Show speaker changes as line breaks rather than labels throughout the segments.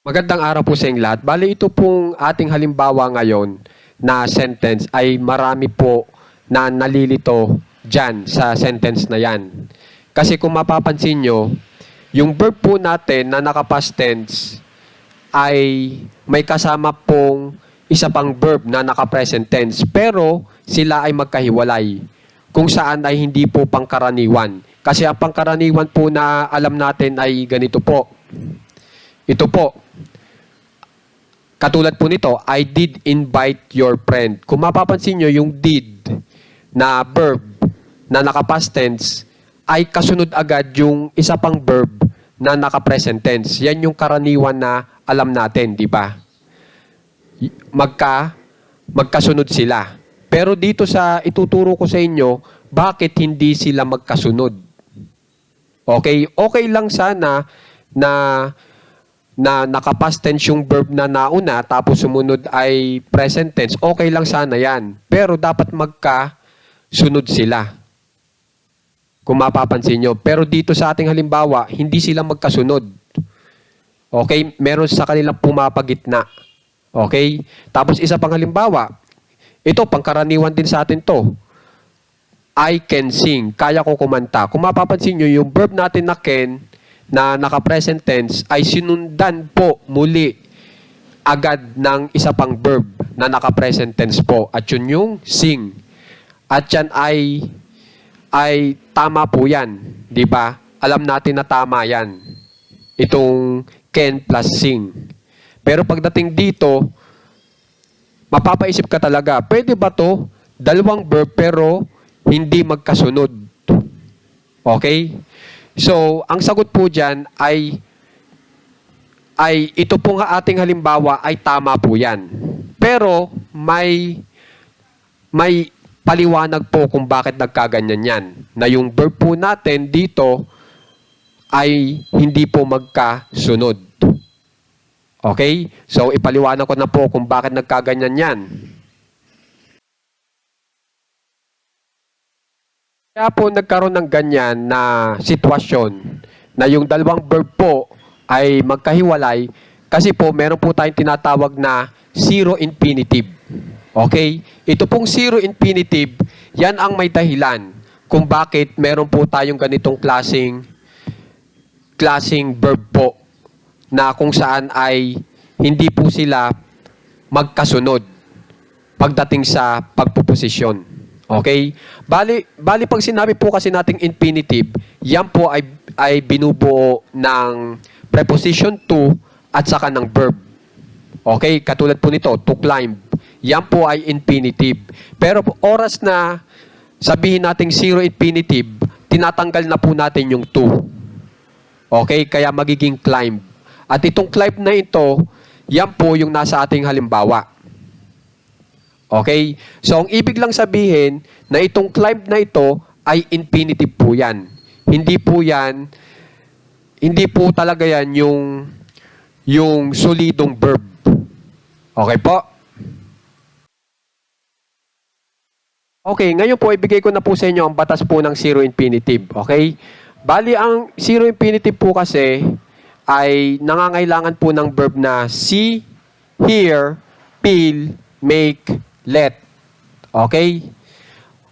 Magandang araw po sa inyong lahat. Bali ito pong ating halimbawa ngayon na sentence ay marami po na nalilito dyan sa sentence na yan. Kasi kung mapapansin nyo, yung verb po natin na naka-past tense ay may kasama pong isa pang verb na naka-present tense. Pero sila ay magkahiwalay kung saan ay hindi po pangkaraniwan. Kasi ang pangkaraniwan po na alam natin ay ganito po. Ito po, Katulad po nito, I did invite your friend. Kung mapapansin nyo, yung did na verb na naka-past tense ay kasunod agad yung isa pang verb na naka-present tense. Yan yung karaniwan na alam natin, di ba? Magka, magkasunod sila. Pero dito sa ituturo ko sa inyo, bakit hindi sila magkasunod? Okay? Okay lang sana na na nakapast tense yung verb na nauna tapos sumunod ay present tense, okay lang sana yan. Pero dapat magka sunod sila. Kung mapapansin nyo. Pero dito sa ating halimbawa, hindi sila magkasunod. Okay? Meron sa kanilang pumapagitna. Okay? Tapos isa pang halimbawa, ito, pangkaraniwan din sa atin to. I can sing. Kaya ko kumanta. Kung mapapansin nyo, yung verb natin na can, na naka-present tense ay sinundan po muli agad ng isa pang verb na naka-present tense po. At yun yung sing. At yan ay ay tama po yan. Di ba? Alam natin na tama yan. Itong can plus sing. Pero pagdating dito, mapapaisip ka talaga, pwede ba to dalawang verb pero hindi magkasunod? Okay? So, ang sagot po dyan ay ay ito pong ating halimbawa ay tama po yan. Pero may may paliwanag po kung bakit nagkaganyan yan. Na yung verb po natin dito ay hindi po magkasunod. Okay? So, ipaliwanag ko na po kung bakit nagkaganyan yan. Kaya po nagkaroon ng ganyan na sitwasyon na yung dalawang verb po ay magkahiwalay kasi po meron po tayong tinatawag na zero infinitive. Okay? Ito pong zero infinitive, yan ang may dahilan kung bakit meron po tayong ganitong klasing klasing verb po na kung saan ay hindi po sila magkasunod pagdating sa pagpuposisyon. Okay? Bali, bali pag sinabi po kasi nating infinitive, yan po ay, ay binubuo ng preposition to at saka ng verb. Okay? Katulad po nito, to climb. Yan po ay infinitive. Pero oras na sabihin nating zero infinitive, tinatanggal na po natin yung to. Okay? Kaya magiging climb. At itong climb na ito, yan po yung nasa ating halimbawa. Okay? So, ang ibig lang sabihin na itong climb na ito ay infinitive po yan. Hindi po yan, hindi po talaga yan yung, yung solidong verb. Okay po? Okay, ngayon po ibigay ko na po sa inyo ang batas po ng zero infinitive. Okay? Bali, ang zero infinitive po kasi ay nangangailangan po ng verb na see, hear, feel, make, let. Okay?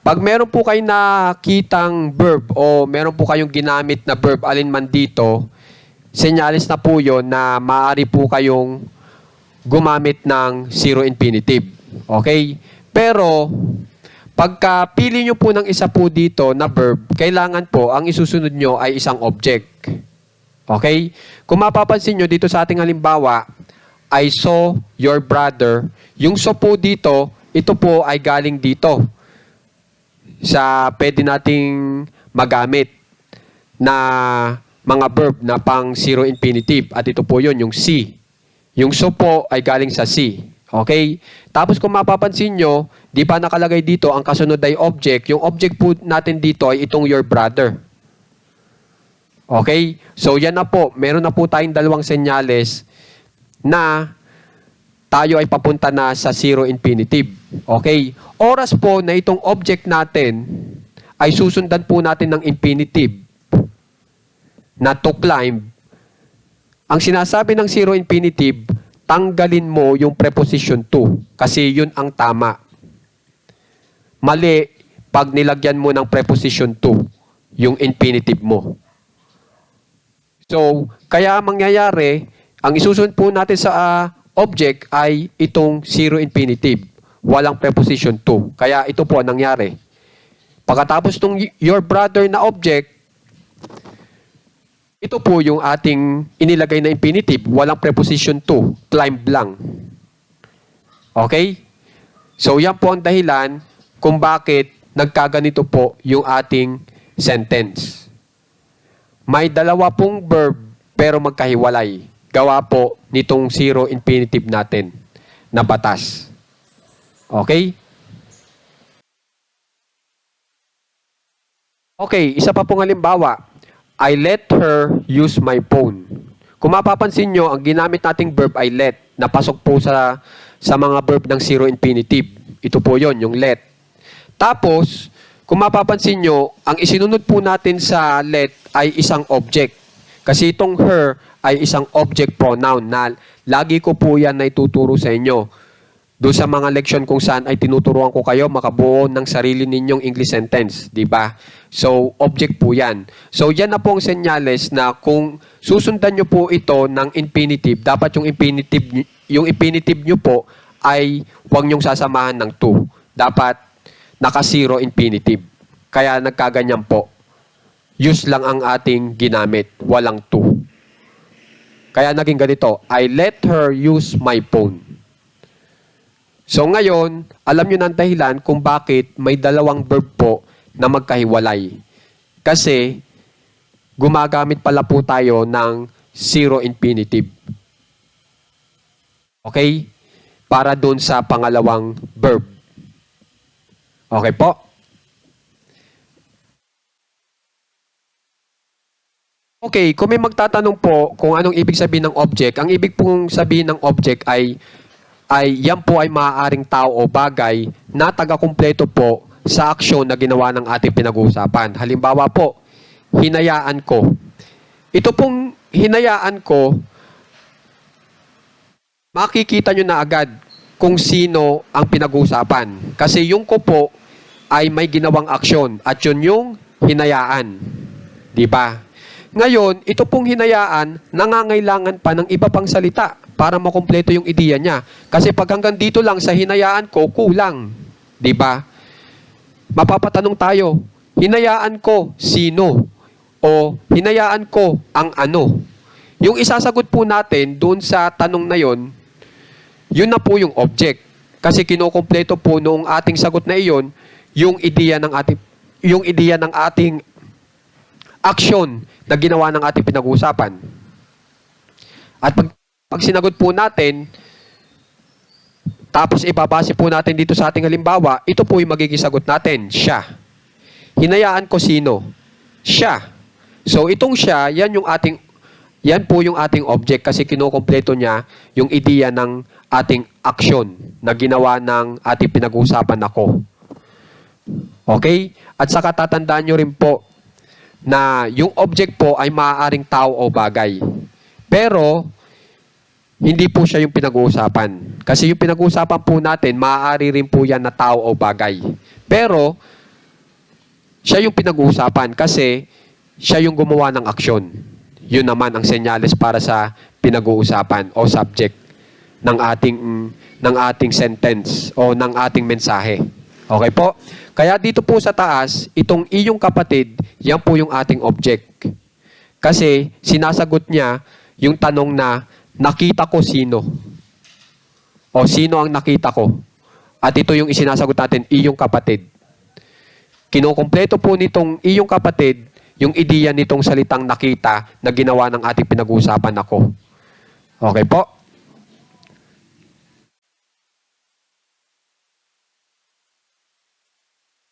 Pag meron po kayo nakitang verb o meron po kayong ginamit na verb alinman dito, senyalis na po yon na maaari po kayong gumamit ng zero infinitive. Okay? Pero, pagka pili nyo po ng isa po dito na verb, kailangan po ang isusunod nyo ay isang object. Okay? Kung mapapansin nyo dito sa ating halimbawa, I saw your brother. Yung saw po dito, ito po ay galing dito sa pwede nating magamit na mga verb na pang zero infinitive. At ito po yon yung see. Yung so po ay galing sa see. Okay? Tapos kung mapapansin nyo, di ba nakalagay dito ang kasunod ay object. Yung object po natin dito ay itong your brother. Okay? So yan na po. Meron na po tayong dalawang senyales na tayo ay papunta na sa zero infinitive. Okay? Oras po na itong object natin ay susundan po natin ng infinitive na to climb ang sinasabi ng zero infinitive, tanggalin mo yung preposition to kasi yun ang tama. Mali pag nilagyan mo ng preposition to yung infinitive mo. So, kaya mangyayari, ang isusunod po natin sa ah, object ay itong zero infinitive. Walang preposition to. Kaya ito po ang nangyari. Pagkatapos ng your brother na object, ito po yung ating inilagay na infinitive. Walang preposition to. Climb lang. Okay? So, yan po ang dahilan kung bakit nagkaganito po yung ating sentence. May dalawa pong verb pero magkahiwalay. Gawa po nitong zero infinitive natin na batas. Okay? Okay, isa pa pong halimbawa. I let her use my phone. Kung mapapansin nyo, ang ginamit nating verb ay let. Napasok po sa, sa mga verb ng zero infinitive. Ito po yon yung let. Tapos, kung mapapansin nyo, ang isinunod po natin sa let ay isang object. Kasi itong her ay isang object pronoun na lagi ko po yan na ituturo sa inyo. Doon sa mga leksyon kung saan ay tinuturuan ko kayo makabuo ng sarili ninyong English sentence, di ba? So, object po yan. So, yan na po ang senyales na kung susundan nyo po ito ng infinitive, dapat yung infinitive, yung infinitive nyo po ay huwag nyong sasamahan ng to. Dapat naka-zero infinitive. Kaya nagkaganyan po. Use lang ang ating ginamit, walang to. Kaya naging ganito, I let her use my phone. So ngayon, alam nyo ng dahilan kung bakit may dalawang verb po na magkahiwalay. Kasi gumagamit pala po tayo ng zero infinitive. Okay? Para doon sa pangalawang verb. Okay po? Okay, kung may magtatanong po kung anong ibig sabihin ng object, ang ibig pong sabihin ng object ay ay yan po ay maaaring tao o bagay na taga-kumpleto po sa aksyon na ginawa ng ating pinag-uusapan. Halimbawa po, hinayaan ko. Ito pong hinayaan ko, makikita nyo na agad kung sino ang pinag-uusapan. Kasi yung ko po ay may ginawang aksyon at yun yung hinayaan. Di ba? Ngayon, ito pong hinayaan, nangangailangan pa ng iba pang salita para makumpleto yung ideya niya. Kasi pag hanggang dito lang sa hinayaan ko, kulang. Ba? Mapapatanong tayo, hinayaan ko sino? O hinayaan ko ang ano? Yung isasagot po natin doon sa tanong na yon, yun na po yung object. Kasi kinukumpleto po noong ating sagot na iyon, yung ideya ng ating yung ideya ng ating aksyon na ginawa ng ating pinag-uusapan. At pag, pag sinagot po natin, tapos ibabase po natin dito sa ating halimbawa, ito po yung magiging sagot natin, siya. Hinayaan ko sino? Siya. So itong siya, yan yung ating yan po yung ating object kasi kinukumpleto niya yung ideya ng ating aksyon na ginawa ng ating pinag-uusapan ako. Okay? At saka tatandaan nyo rin po na yung object po ay maaaring tao o bagay. Pero, hindi po siya yung pinag-uusapan. Kasi yung pinag-uusapan po natin, maaari rin po yan na tao o bagay. Pero, siya yung pinag-uusapan kasi siya yung gumawa ng aksyon. Yun naman ang senyales para sa pinag-uusapan o subject ng ating ng ating sentence o ng ating mensahe. Okay po? Kaya dito po sa taas, itong iyong kapatid, yan po yung ating object. Kasi sinasagot niya yung tanong na nakita ko sino. O sino ang nakita ko? At ito yung isinasagot natin, iyong kapatid. Kinukumpleto po nitong iyong kapatid yung ideya nitong salitang nakita na ginawa ng ating pinag-uusapan ako. Okay po?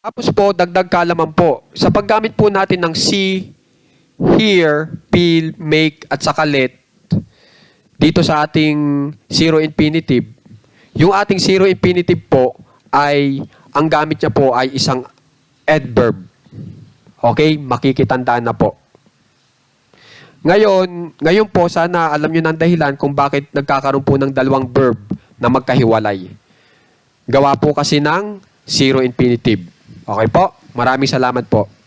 Tapos po, dagdag kalaman po. Sa paggamit po natin ng see, hear, feel, make, at saka let, dito sa ating zero infinitive, yung ating zero infinitive po ay, ang gamit niya po ay isang adverb. Okay? Makikitandaan na po. Ngayon, ngayon po, sana alam nyo ng dahilan kung bakit nagkakaroon po ng dalawang verb na magkahiwalay. Gawa po kasi ng zero infinitive. Okay po? Maraming salamat po.